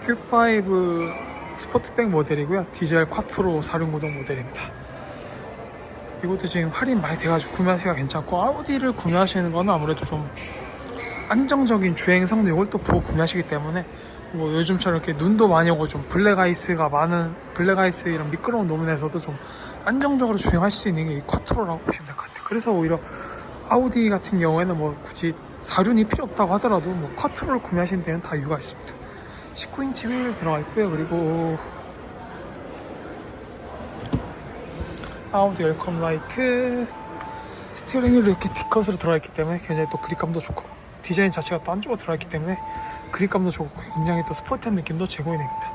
Q5 스포트백 모델이고요. 디젤 쿼트로 4륜구동 모델입니다. 이것도 지금 할인 많이 돼가지고 구매하기가 괜찮고 아우디를 구매하시는 거는 아무래도 좀 안정적인 주행 성능 이걸 또 보고 구매하시기 때문에 뭐 요즘처럼 이렇게 눈도 많이 오고 좀 블랙 아이스가 많은 블랙 아이스 이런 미끄러운 노면에서도 좀 안정적으로 주행하실 수 있는 게 이 쿼트로라고 보시면 될 것 같아요. 그래서 오히려 아우디 같은 경우에는 뭐 굳이 4륜이 필요 없다고 하더라도 뭐 쿼트로를 구매하시는 데는 다 이유가 있습니다. 19인치 휠 들어가 있고요. 그리고 아우디 웰컴 라이트 스티어링 휠도 이렇게 D컷으로 들어가 있기 때문에 굉장히 또 그립감도 좋고 디자인 자체가 또 안쪽으로 들어가 있기 때문에 그립감도 좋고 굉장히 또 스포티한 느낌도 제공이 됩니다.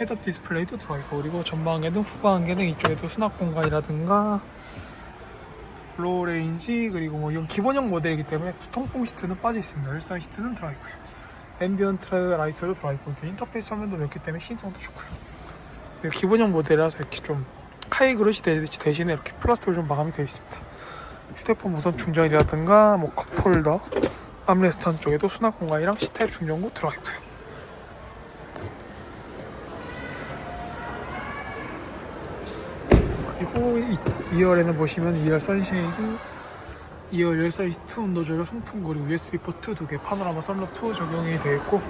헤드업 디스플레이도 들어가 있고 그리고 전방에는 후방에는 이쪽에도 수납 공간이라든가 로우 레인지 그리고 뭐 이건 기본형 모델이기 때문에 통풍 시트는 빠져 있습니다. 열선 시트는 들어가 있고요. 앰비언트 라이트도 들어가 있고 이렇게 인터페이스 화면도 넓기 때문에 신성도 좋고요. 기본형 모델이라서 이렇게 좀 하이 그릇이 대- 대신에 이렇게 플라스틱으로 좀 마감이 되어 있습니다. 휴대폰 무선 충전이라든가 뭐 컵홀더, 암레스트 한쪽에도 수납 공간이랑 C타입 충전구 들어가 있고요. 그리고 이, 2열에는 보시면 2열 선쉐이드 2열 열선 히트 온도 조절 송풍 그리고 USB 포트 두 개 파노라마 썬루프 적용이 되어 있고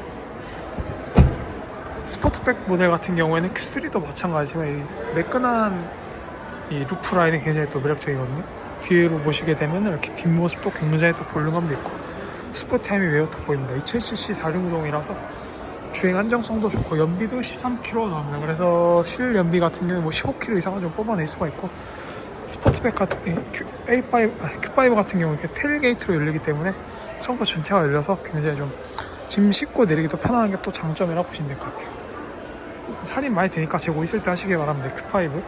스포트백 모델 같은 경우에는 Q3도 마찬가지지만 이 매끈한 이 루프 라인이 굉장히 또 매력적이거든요. 뒤로 보시게 되면 이렇게 뒷모습도 굉장히 또 볼륨감도 있고 스포티함이 매우 돋보입니다. 2000cc 4륜구동이라서 주행 안정성도 좋고 연비도 13km 나옵니다. 그래서 실 연비 같은 경우에 뭐 15km 이상은 좀 뽑아낼 수가 있고 스포트백 같은 이 Q, A5, 아, Q5 같은 경우 이렇게 텔게이트로 열리기 때문에 트렁크 전체가 열려서 굉장히 좀 짐 싣고 내리기도 편안한 게 또 장점이라고 보시면 될 것 같아요. 할인 많이 되니까 재고 있을 때 하시길 바랍니다. Q5.